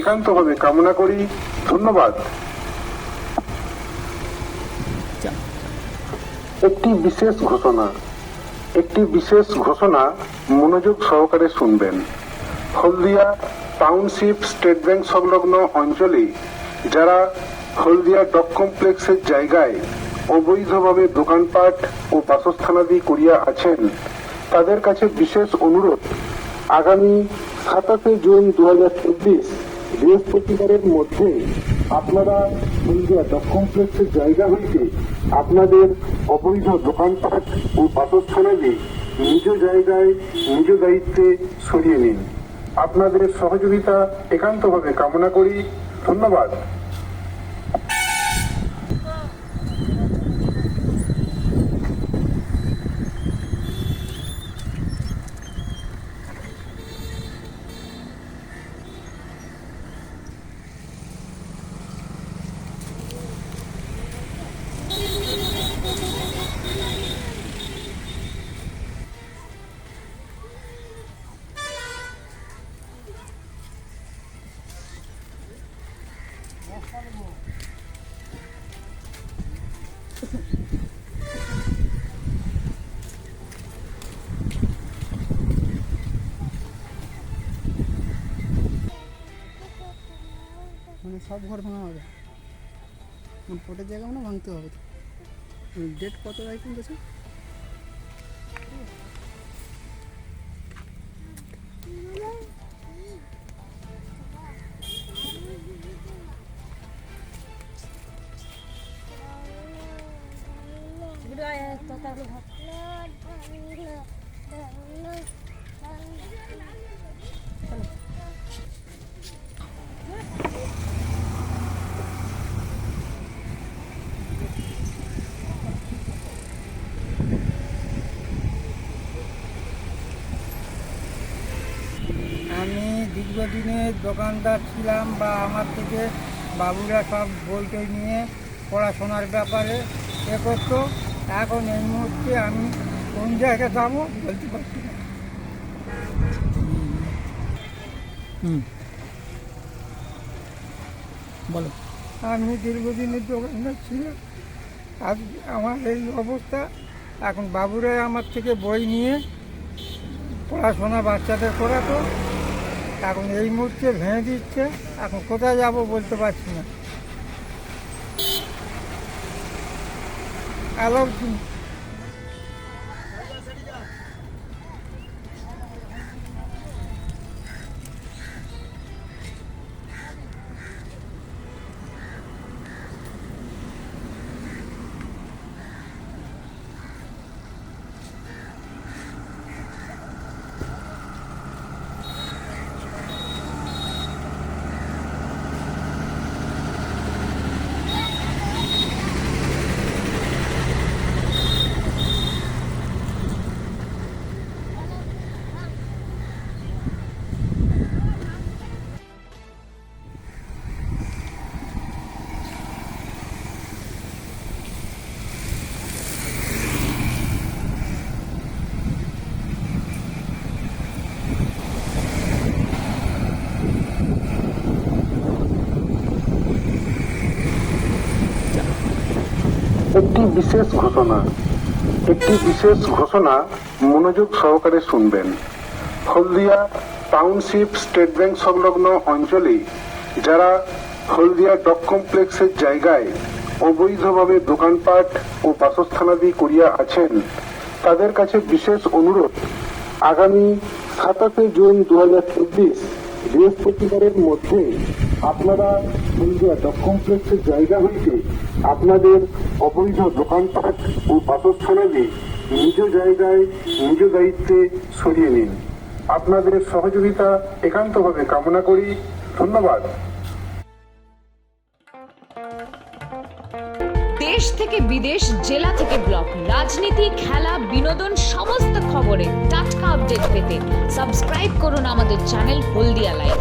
একান্তভাবে কামনা করি। ধন্যবাদ। একটি বিশেষ ঘোষণা। একটি বিশেষ ঘোষণা মনোযোগ সহকারে শুনবেন। হলদিয়া টাউনশিপ স্টেট ব্যাংক সংলগ্ন অঞ্চলে যারা হলদিয়া ডক কমপ্লেক্সের জায়গায় অবৈধভাবে দোকানপাট ও বাসস্থানাদি করিয়া আছেন, তাদের কাছে বিশেষ অনুরোধ। আগামী সাতাশে জুন দু হাজার চব্বিশ বৃহস্পতিবারের মধ্যে আপনারা কমপ্লেক্সের জায়গা হইতে আপনাদের অবৈধ দোকানপাট ও বাসস্থানে নিজ জায়গায়, নিজ দায়িত্বে সরিয়ে নিন। আপনাদের সহযোগিতা একান্তভাবে কামনা করি। ধন্যবাদ। মানে সব ঘর ভাঙা হবে। মানে পোটের জায়গা মানে ভাঙতে হবে। ডেট কত তারিখ পর্যন্ত আছে? আমি দীর্ঘদিনের দোকানদার ছিলাম বা আমার থেকে বাবুরা সব বই টই নিয়ে পড়াশোনার ব্যাপারে এ করতো। এখন এই মুহূর্তে আমি কোন জায়গায় যাব বলতে পারছি না। বলো। আমি দীর্ঘদিনের দোকানদার ছিলাম। আজ আমার এই অবস্থা। এখন বাবুরাই আমার থেকে বই নিয়ে পড়াশোনা বাচ্চাদের করাতো এখন এই মুহূর্তে ভেঙে দিচ্ছে এখন কোথায় যাব বলতে পারছি না। বিশেষ ঘোষণা। একটি বিশেষ ঘোষণা মনোযোগ সহকারে শুনবেন। হলদিয়া টাউনশিপ স্টেট ব্যাংক সংলগ্ন অঞ্চলে, যারা হলদিয়া ডক কমপ্লেক্সের জায়গায় অবৈধভাবে দোকানপাট ও বাসস্থানাদি করিয়া আছেন, তাদের কাছে বিশেষ অনুরোধ। আগামী সাতাশে জুন দু হাজার চব্বিশ বৃহস্পতিবারের মধ্যে আপনারা ডক কমপ্লেক্সের জায়গা হইতে আপনাদের অবৈধ দোকানপাট ও বাসস্থানাদি নিজ জায়গায়, নিজ দায়িত্বে সরিয়ে নিন। আপনাদের সহযোগিতা একান্তভাবে কামনা করি। ধন্যবাদ। দেশ থেকে বিদেশ, জেলা থেকে ব্লক, রাজনীতি, খেলা, বিনোদন, সমস্ত খবরে টাটকা আপডেট পেতে সাবস্ক্রাইব করুন আমাদের চ্যানেল হলদিয়া লাইভ